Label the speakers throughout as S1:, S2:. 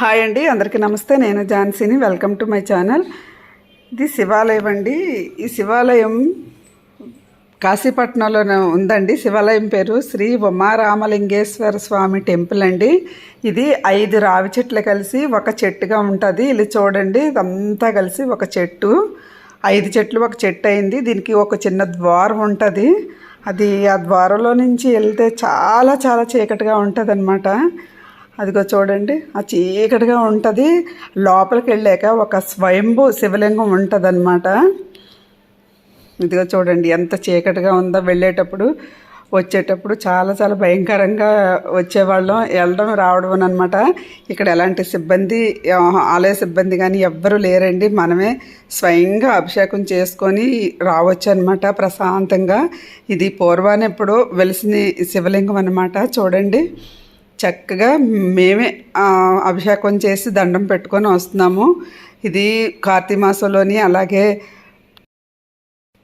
S1: Hi అండి అందరికీ నమస్తే. నేను ఝాన్సీని. Welcome to my channel. ఇది శివాలయం అండి. ఈ శివాలయం కాశీపట్నంలో ఉందండి. శివాలయం పేరు శ్రీ ఉమారామలింగేశ్వర స్వామి టెంపుల్ అండి. ఇది ఐదు రావి చెట్లు కలిసి ఒక చెట్టుగా ఉంటుంది. ఇది చూడండి ఇదంతా కలిసి ఒక చెట్టు. ఐదు చెట్లు ఒక చెట్టు అయింది. దీనికి ఒక చిన్న ద్వారం ఉంటుంది. అది ఆ ద్వారంలో నుంచి వెళ్తే చాలా చాలా చీకటిగా ఉంటుంది అదిగో చూడండి ఆ చీకటిగా ఉంటుంది. లోపలికి వెళ్ళాక ఒక స్వయంభూ శివలింగం ఉంటుంది ఇదిగో చూడండి ఎంత చీకటిగా ఉందో వెళ్ళేటప్పుడు వచ్చేటప్పుడు చాలా చాలా భయంకరంగా వచ్చేవాళ్ళం. వెళ్ళడం రావడం అనమాట ఇక్కడ ఎలాంటి సిబ్బంది ఆలయ సిబ్బంది కానీ ఎవ్వరూ లేరండి. మనమే స్వయంగా అభిషేకం చేసుకొని రావచ్చు అనమాట ప్రశాంతంగా. ఇది పూర్వానెప్పుడు ఎప్పుడో వెలిసిన శివలింగం అనమాట చూడండి. చక్కగా మేమే అభిషేకం చేసి దండం పెట్టుకొని వస్తున్నాము. ఇది కార్తీక మాసంలోని అలాగే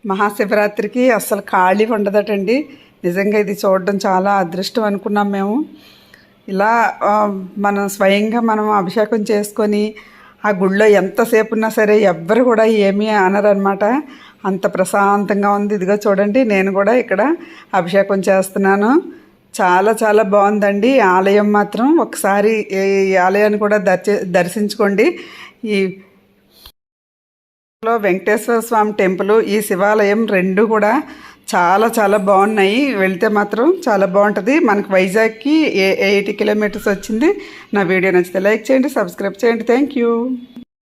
S1: మహాశివరాత్రికి అస్సలు ఖాళీ ఉండదటండి. నిజంగా ఇది చూడడం చాలా అదృష్టం అనుకున్నాం మేము. ఇలా మనం స్వయంగా మనం అభిషేకం చేసుకొని ఆ గుళ్ళో ఎంతసేపు ఉన్నా సరే ఎవ్వరు కూడా ఏమీ అనరనమాట. అంత ప్రశాంతంగా ఉంది. ఇదిగో చూడండి నేను కూడా ఇక్కడ అభిషేకం చేస్తున్నాను. చాలా చాలా బాగుందండి. ఆలయం మాత్రం ఒకసారి ఈ ఆలయాన్ని కూడా దర్శ దర్శించుకోండి. ఈ లో వెంకటేశ్వర స్వామి టెంపుల్ ఈ శివాలయం రెండు కూడా చాలా చాలా బాగున్నాయి. వెళ్తే మాత్రం చాలా బాగుంటుంది. మనకు వైజాగ్కి ఏ ఎయిటీ కిలోమీటర్స్ వచ్చింది. నా వీడియో నచ్చితే లైక్ చేయండి సబ్స్క్రైబ్ చేయండి. Thank you.